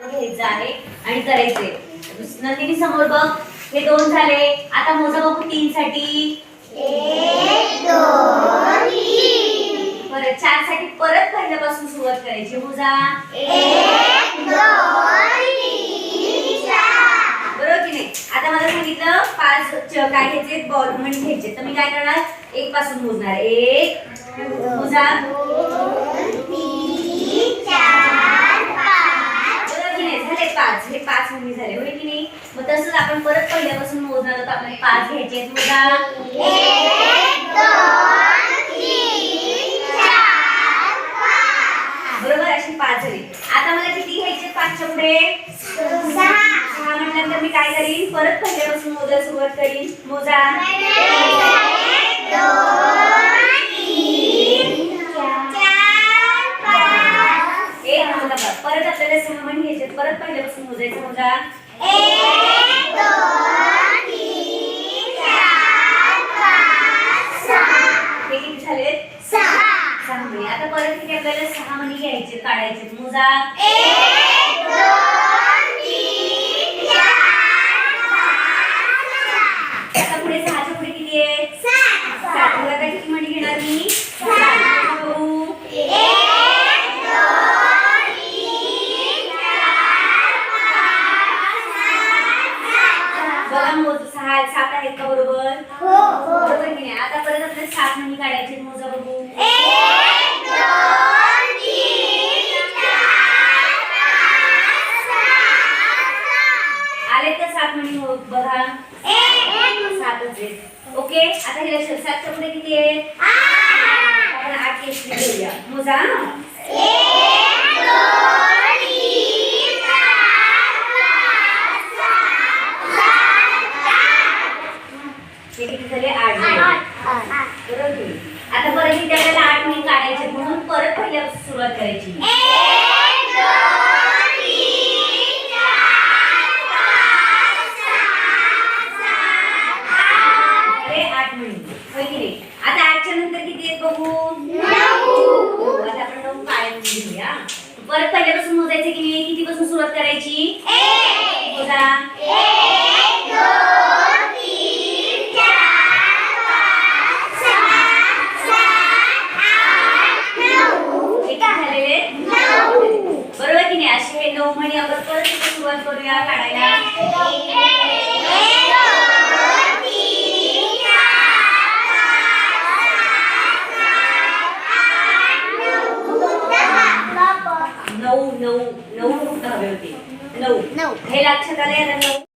घ्यायचं आहे आणि करायचंय. नंदिनी समोर बघ. हे दोन झाले. आता मोजा बघू तीन साठी परत चारसाठी परत पहिल्यापासून सुरुवात करायची. मोजा. बरोबर की नाही? आता मला सांगितलं पाच च- काय घ्यायचे बॉल म्हणजे घ्यायचे तर मी काय करणार? एक पासून मोजणार. एक मोजा. पाच हे पाच म्हणजे झाले होय की नाही? मग तसंच आपण परत पहिल्यापासून मोजणार होतो आपण पाच घ्यायचे मोजा. बरोबर अशी पाच झाली. आता मला किती घ्यायचे पाचच्या पुढे? सहा म्हटल्यानंतर मी काय करीन? परत पहिल्यापासून मोजायला सुरुवात करीन. मोजा. पहिल्यापासून मोजायचं मोजा हे किती झाले? सहा. म्हणी आता परत किती आपल्याला सहा म्हणी घ्यायचे काढायचे. मोजा. आता पुढे सहाच्या पुढे किती आहे? सात आता किती घेणार मी सात. बघू. बघा मोज सहा सात आहेत का बरोबर बरोबर की नाही आता सात म्हणी काढायचे मोजा बघू. आले तर सात म्हणी हो बघा. सातच आहेत. ओके आता हे लक्षात. सातच्या पुढे किती आहे? आपण आठ केसरी घेऊया. मोजा हे किती झाले आठ झाले. बरोबर की नाही? आता परत इथे आपल्याला आठ मिनिट काढायचे म्हणून परत पहिल्यापासून आठ मिनिट. होय की नाही? आता आठच्या नंतर किती आहेत बघू? आता आपण नऊ काढून घेऊया. परत पहिल्यापासून मोजायचं की नाही? किती सुरुवात करायची? नऊ महिने आपण परत सुरुवात करूया काढायला. नऊ नऊ नऊ हवे होते. नऊ. नऊ. हे लक्षात आले नऊ